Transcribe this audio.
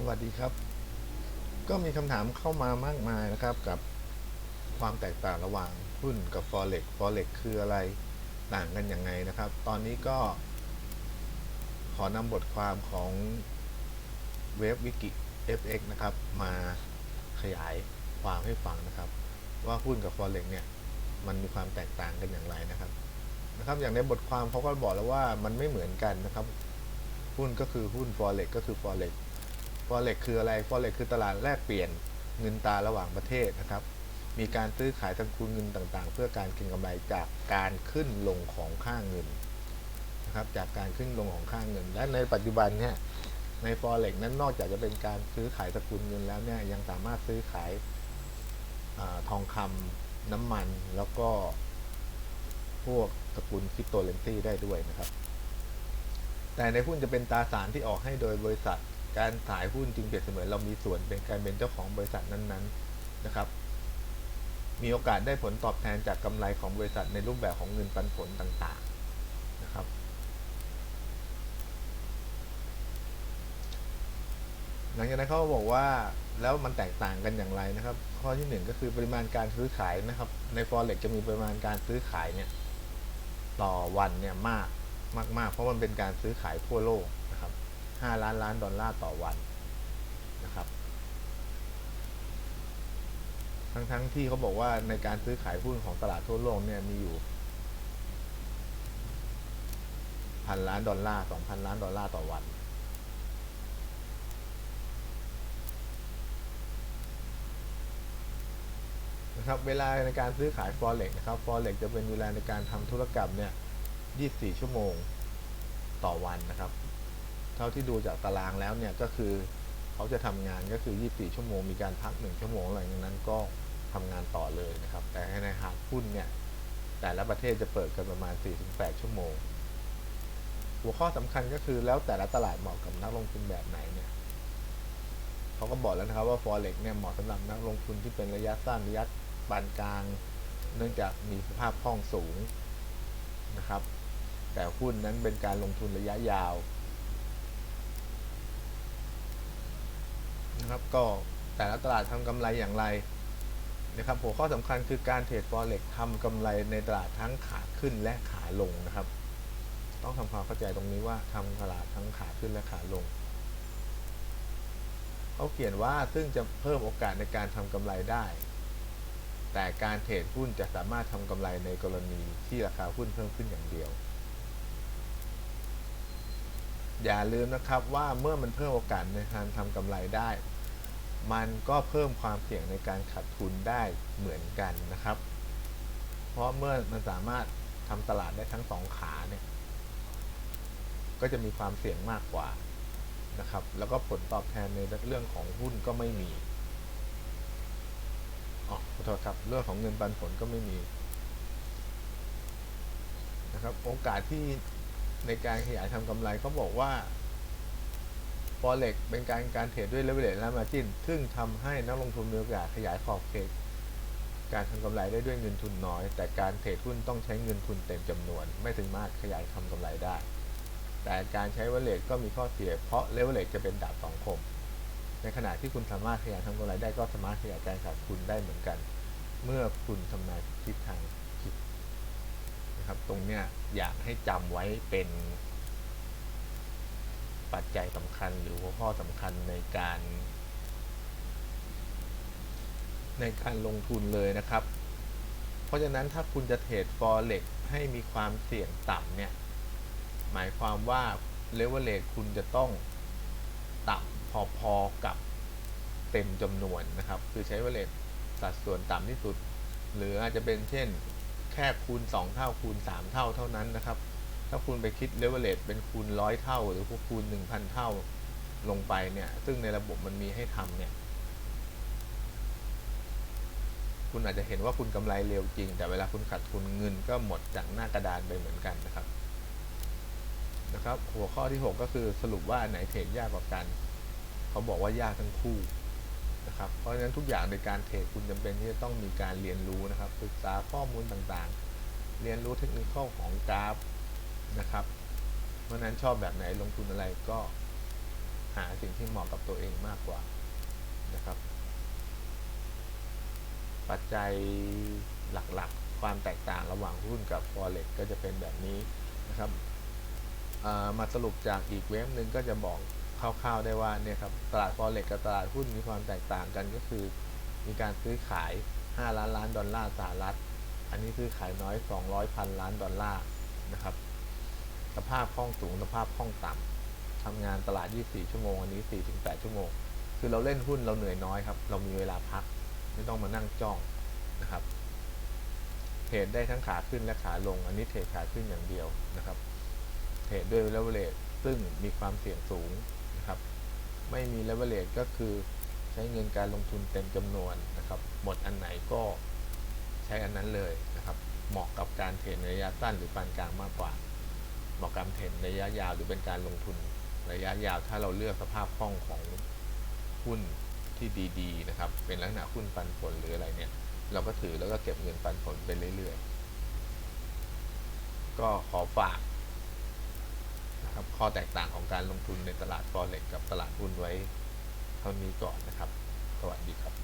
สวัสดีครับ ก็มีคำถามเข้ามามากมายนะครับกับความแตกต่างระหว่างหุ้นกับ forex forex คืออะไรต่างกันยังไงนะครับ ตอนนี้ก็ ขอนำบทความของเว็บวิกิ FX นะครับ มาขยายความให้ฟังนะครับ ว่าหุ้นกับ forex เนี่ย มันมีความแตกต่างกันอย่างไรนะครับนะครับ อย่างในบทความเขาก็บอกแล้วว่ามันไม่เหมือนกันนะครับ หุ้นก็คือหุ้น forex ก็คือ forex forex คืออะไร forex คือตลาดแลกเปลี่ยนเงินตราระหว่างประเทศนะครับ มีการซื้อขายทางคุณเงินต่างๆ เพื่อการเก็งกำไรจากการขึ้นลงของค่าเงินนะครับ จากการขึ้นลงของค่าเงิน และในปัจจุบันเนี่ยใน forex นั้นนอกจากจะเป็นการซื้อขายสกุลเงินแล้วเนี่ยยังสามารถซื้อขายอาทองคำน้ำมันแล้วก็พวกสกุลคริปโตเลนซีได้ด้วยนะครับ แต่ในหุ้นจะเป็นตราสารที่ออกให้โดยบริษัท การขายหุ้นจึงเปรียบเสมือนเรามีส่วนเป็นการเป็นเจ้าของบริษัทนั้นๆนะครับ มีโอกาสได้ผลตอบแทนจากกำไรของบริษัทในรูปแบบของเงินปันผลต่างๆนะครับ หลังจากนั้นเขาบอกว่าแล้วมันแตกต่างกันอย่างไรนะครับ ข้อที่หนึ่งก็คือปริมาณการซื้อขายนะครับ ใน forex จะมีปริมาณการซื้อขายเนี่ยต่อวันเนี่ยมากมากๆ เพราะมันเป็นการซื้อขายทั่วโลก 5 ล้านล้านดอลลาร์ต่อวันนะครับ ทั้งๆที่เขาบอกว่าในการซื้อขายหุ้นของตลาดทั่วโลกเนี่ยมีอยู่พันล้านดอลลาร์สองพันล้านดอลลาร์ต่อวัน นะครับเวลาในการซื้อขาย forex นะครับ forex จะเป็นเวลาในการทำธุรกรรมเนี่ย 24 ชั่วโมงต่อวันนะครับ เท่าที่ดูจากตารางแล้วเนี่ยก็คือเขาจะทำงานก็คือ 24 ชั่วโมงมีการพัก 1 ชั่วโมงหลังจากนั้นก็ทำงานต่อเลยนะครับ แต่ในหากหุ้นเนี่ยแต่ละประเทศจะเปิดกันประมาณ 4-8 ชั่วโมง หัวข้อสำคัญก็คือแล้วแต่ละตลาดเหมาะกับนักลงทุนแบบไหนเนี่ยเขาก็บอกแล้วนะครับว่า forex เนี่ยเหมาะสำหรับนักลงทุนที่เป็นระยะสั้นระยะปานกลาง เนื่องจากมีสภาพคล่องสูงนะครับ แต่หุ้นนั้นเป็นการลงทุนระยะยาว นะครับ ก็แต่ละตลาดทำกำไรอย่างไรนะครับหัวข้อสำคัญคือการเทรด forex ทำกำไรในตลาดทั้งขาขึ้นและขาลงนะครับ ต้องทำความเข้าใจตรงนี้ว่าทำตลาดทั้งขาขึ้นและขาลงเขาเขียนว่าซึ่งจะเพิ่มโอกาสในการทำกำไรได้ แต่การเทรดหุ้นจะสามารถทำกำไรในกรณีที่ราคาหุ้นเพิ่มขึ้นอย่างเดียว อย่าลืมนะครับว่าเมื่อมันเพิ่มโอกาสในการทำกำไรได้ มันก็เพิ่มความเสี่ยงในการขาดทุนได้เหมือนกันนะครับ เพราะเมื่อมันสามารถทำตลาดได้ทั้งสองขาเนี่ย ก็จะมีความเสี่ยงมากกว่านะครับ แล้วก็ผลตอบแทนในเรื่องของหุ้นก็ไม่มีอ๋อขอโทษครับ เรื่องของเงินปันผลก็ไม่มีนะครับ โอกาสที่ในการขยายทำกำไรเขาบอกว่า forex เป็นการการเทรดด้วย leverage และ margin ซึ่งทำให้นักลงทุนมีโอกาสขยายขอบเขตการทำกำไรได้ด้วยเงินทุนน้อย แต่การเทรดหุ้นต้องใช้เงินทุนเต็มจำนวน ไม่สามารถขยายทำกำไรได้ แต่การใช้ leverage ก็มีข้อเสีย เพราะ leverage จะเป็นดาบสองคม ในขณะที่คุณสามารถขยายทำกำไรได้ก็สามารถขยายการขาดทุนได้เหมือนกัน เมื่อคุณทำนายทิศทางผิดนะครับ ตรงเนี้ยอยากให้จำไว้เป็น ปัจจัยสำคัญหรือหัวข้อสำคัญในการ ในการลงทุนเลยนะครับ เพราะฉะนั้นถ้าคุณจะเทรด forex ให้มีความเสี่ยงต่ำเนี่ย หมายความว่า leverage คุณจะต้องต่ำพอๆกับเต็มจำนวนนะครับ คือใช้ leverage สัดส่วนต่ำที่สุด หรืออาจจะเป็นเช่น แค่คูณ 2 เท่าคูณ 3 เท่าเท่านั้นนะครับ ถ้าคุณไปคิด leverage เป็นคูณร้อยเท่า หรือพวกคูณ1,000เท่าลงไปเนี่ย ซึ่งในระบบมันมีให้ทำเนี่ย คุณอาจจะเห็นว่าคุณกำไรเร็วจริง แต่เวลาคุณขาดทุนเงินก็หมดจากหน้ากระดานไปเหมือนกันนะครับ นะครับ หัวข้อที่ 6 ก็คือสรุปว่าไหนเทรดยากกว่ากัน เขาบอกว่ายากทั้งคู่นะครับ เพราะฉะนั้นทุกอย่างในการเทรดคุณจำเป็นที่จะต้องมีการเรียนรู้นะครับ ศึกษาข้อมูลต่างๆ เรียนรู้เทคนิคของกราฟ นะครับ เพราะนั้นชอบแบบไหนลงทุนอะไรก็หาสิ่งที่เหมาะกับตัวเองมากกว่านะครับ ปัจจัยหลักๆ ความแตกต่างระหว่างหุ้นกับ forex ก็จะเป็นแบบนี้นะครับมาสรุปจากอีกเว็บหนึ่งก็จะบอกคร่าวๆได้ว่าเนี่ยครับตลาด forex กับตลาดหุ้นมีความแตกต่างกันก็คือ มีการซื้อขาย 5 ล้านล้านดอลลาร์สหรัฐ อันนี้ซื้อขายน้อย 200พันล้านดอลลาร์นะครับ สภาพคล่องสูงสภาพคล่องต่ำทำงานตลาด 24 ชั่วโมง อันนี้ 4-8 ชั่วโมง คือเราเล่นหุ้นเราเหนื่อยน้อยครับ เรามีเวลาพัก ไม่ต้องมานั่งจ้องนะครับ เทรดได้ทั้งขาขึ้นและขาลง อันนี้เทรดขาขึ้นอย่างเดียวนะครับ เทรดด้วยเลเวลเลซึ่งมีความเสี่ยงสูงนะครับ ไม่มีเลเวลเลก็คือใช้เงินการลงทุนเต็มจำนวนนะครับ หมดอันไหนก็ใช้อันนั้นเลยนะครับ เหมาะกับการเทรดในระยะสั้นหรือปานกลางมากกว่า เหมาะกับการเทรนระยะยาวหรือเป็นการลงทุนระยะยาวถ้าเราเลือกสภาพคล่องของหุ้นที่ดีๆนะครับ เป็นลักษณะหุ้นปันผลหรืออะไรเนี่ย เราก็ถือแล้วก็เก็บเงินปันผลไปเรื่อยๆ ก็ขอฝากนะครับข้อแตกต่างของการลงทุนในตลาด forex กับตลาดหุ้นไว้เท่านี้ก่อนนะครับ สวัสดีครับ